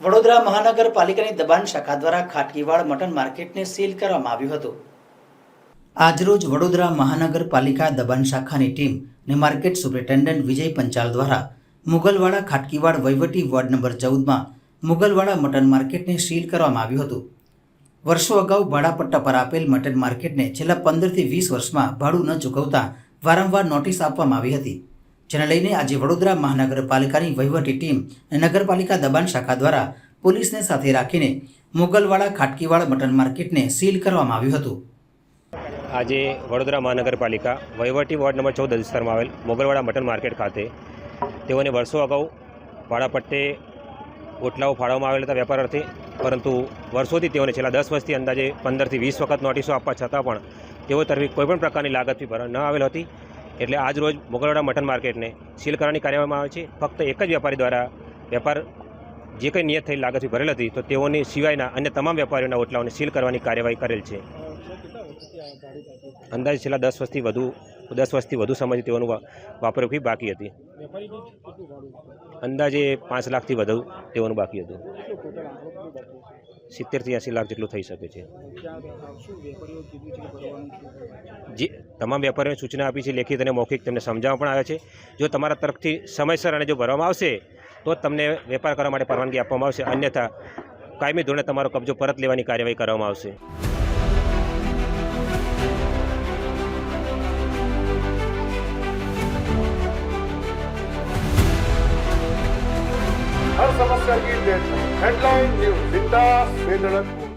વડોદરા મહાનગરપાલિકાની દબાણ શાખા દ્વારા ખાટકીવાડ મટન માર્કેટને સીલ કરવામાં આવ્યું હતું. આજરોજ વડોદરા મહાનગરપાલિકા દબાણ શાખાની ટીમ ને માર્કેટ સુપ્રિન્ટેન્ડન્ટ વિજય પંચાલ દ્વારા મુગલવાડા ખાટકીવાડ વહીવટી વોર્ડ નંબર ચૌદમાં મુગલવાડા મટન માર્કેટને સીલ કરવામાં આવ્યું હતું. વર્ષો અગાઉ ભાડાપટ્ટા પર આપેલ મટન માર્કેટને છેલ્લા પંદરથી વીસ વર્ષમાં ભાડું ન ચૂકવતા વારંવાર નોટિસ આપવામાં આવી હતી. જેને લઈને આજે વડોદરા મહાનગરપાલિકાની વહીવટી ટીમ અને નગરપાલિકા દબાણ શાખા દ્વારા પોલીસને સાથે રાખીને મુગલવાડા ખાટકીવાડ મટન માર્કેટને સીલ કરવામાં આવ્યું હતું. આજે વડોદરા મહાનગરપાલિકા વહીવટી વોર્ડ નંબર ચૌદ વિસ્તારમાં આવેલ મોગલવાડા મટન માર્કેટ ખાતે તેઓને વર્ષો અગાઉ વાડાપટ્ટે ઓટલાઓ ફાળવવામાં આવેલા હતા વેપાર અર્થે પરંતુ વર્ષોથી તેઓને છેલ્લા દસ વર્ષથી અંદાજે પંદરથી વીસ વખત નોટિસો આપવા છતાં પણ તેઓ તરફી કોઈપણ પ્રકારની લાગત ફી ભરવા ન આવેલ હતી. એટલે આજ રોજ મોગલવાડા મટન માર્કેટને સીલ કરવાની કાર્યવાહીમાં આવે છે. ફક્ત એક જ વેપારી દ્વારા વેપાર જે કંઈ નિયત થયેલ લાગત ફી ભરેલ હતી, તો તેઓની સિવાયના અન્ય તમામ વેપારીઓના ઓટલાઓને સીલ કરવાની કાર્યવાહી કરેલ છે. અંદાજે છેલ્લા દસ વર્ષથી વધુ, દસ વર્ષથી વધુ સમય તેઓનું વા- ફી બાકી હતી. અંદાજે પાંચ લાખથી વધુ તેઓનું બાકી હતું. સિત્તેરથી એંસી લાખ જેટલું થઈ શકે છે. જે તમામ વેપારીઓને સૂચના આપી છે, લેખિત અને મૌખિક તેમને સમજાવવા પણ આવે છે. જો તમારા તરફથી સમયસર અને જો ભરવામાં આવશે, તો તમને વેપાર કરવા માટે પરવાનગી આપવામાં આવશે. અન્યથા કાયમી ધોરણે તમારો કબજો પરત લેવાની કાર્યવાહી કરવામાં આવશે. हर समस्या की डेडलाइन हेडलाइन न्यूज विंदास वेदड़त